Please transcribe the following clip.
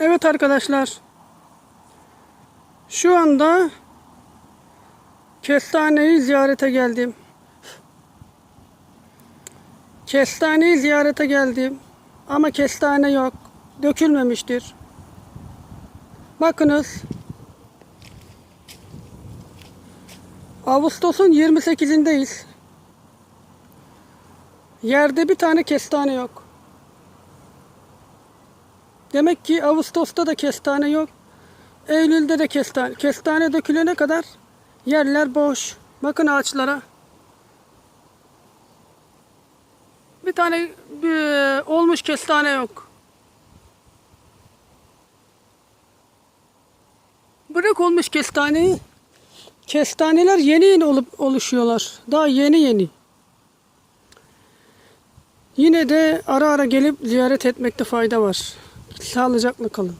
Evet arkadaşlar. Şu anda Kestane'yi ziyarete geldim. Kestane'yi ziyarete geldim. Ama kestane yok. Dökülmemiştir. Bakınız. Ağustos'un 28'indeyiz. Yerde bir tane kestane yok. Demek ki Ağustos'ta da kestane yok. Eylül'de de kestane. Kestane dökülene kadar yerler boş. Bakın ağaçlara. Bir tane bir, olmuş kestane yok. Bırak olmuş kestaneyi. Kestaneler yeni yeni olup oluşuyorlar. Daha yeni yeni. Yine de ara ara gelip ziyaret etmekte fayda var. Sağlıcakla kalın.